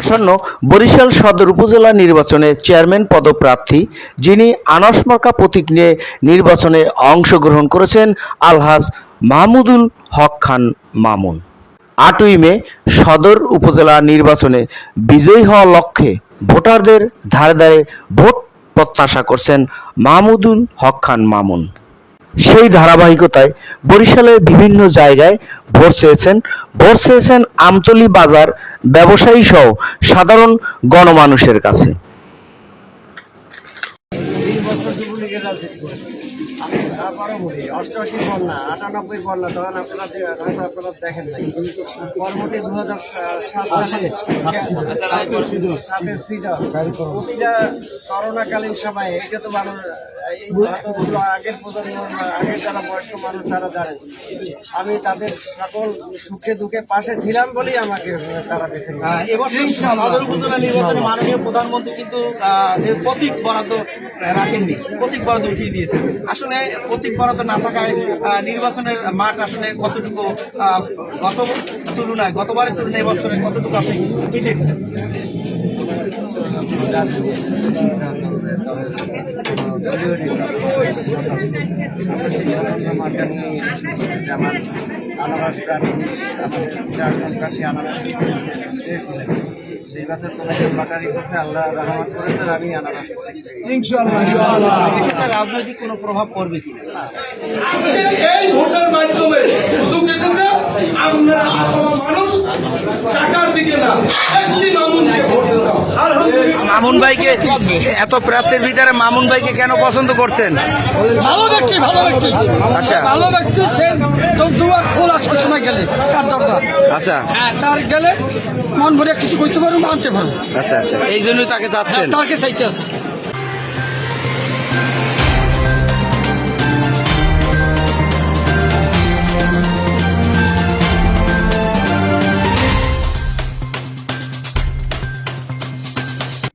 আসন্ন বরিশাল সদর উপজেলা নির্বাচনে চেয়ারম্যান পদপ্রার্থী, যিনি আনাস মার্কা প্রতীক নিয়ে নির্বাচনে অংশগ্রহণ করেছেন আলহাজ মাহমুদুল হক খান মামুন। আটই মে সদর উপজেলা নির্বাচনে বিজয়ী হওয়ার লক্ষ্যে ভোটারদের ধারে ধারে ভোট প্রত্যাশা করছেন মাহমুদুল হক খান মামুন। সেই ধারাবাহিকতায় বরিশালের বিভিন্ন জায়গায় ভোট চেয়েছেন। ভোট চেয়েছেন আমতলি বাজার ব্যবসায়ী সহ সাধারণ গণমানুষের কাছে। যুবলীগের রাজনীতি করেছি আমি বলি অষ্টআশি বন্যা আটানব্বই বন্যা তখন আপনারা হয়তো আপনারা দেখেন নাই পরবর্তী দু হাজার সাত সালে সাতের সিজন প্রতিটা করোনাকালীন সময়ে এটা তো মানুষ আগের প্রজন্ম আগের যারা বয়স্ক মানুষ তারা জানেন আমি তাদের সকল সুখে দুঃখে পাশে ছিলাম বলেই আমাকে তারা বেছে নিয়েছে। এবছর সদর উপজেলা নির্বাচনে মাননীয় প্রধানমন্ত্রী কিন্তু আহ, প্রতীক বরাদ্দ আহ, রাখেননি প্রতীক বরাদ্দ উঠিয়ে দিয়েছেন। আসলে প্রতীক বরাদ্দ না থাকায় নির্বাচনের মাঠ আসলে কতটুকু গত তুলনায়, গতবারের তুলনায় এবছরে কতটুকু আপনি কি দেখছেন? আনারস পেয়েছিলেন লটারি করছে আল্লাহ রহমত করেছেন আমি আনারস রাজনৈতিক কোনো প্রভাব পড়বে কিনা এই ভোটের মাধ্যমে সুযোগ এসেছে আমরা মানুষ টাকার দিকে না একটি মামুন ভাইকে এত প্রার্থীর ভিতরে মামুন ভাইকে কেন পছন্দ করছেন? ভালো ব্যক্তি ভালো ব্যক্তি। আচ্ছা। ভালো ব্যক্তি সে দুয়ার খোলা সবসময় গেলে তার দরজা। আচ্ছা। হ্যাঁ তার গেলে মন ভরে কিছু করতে পারব মানতে পারব আচ্ছা আচ্ছা। এই জন্যই তাকে চাচ্ছেন তাকে চাইতে আছে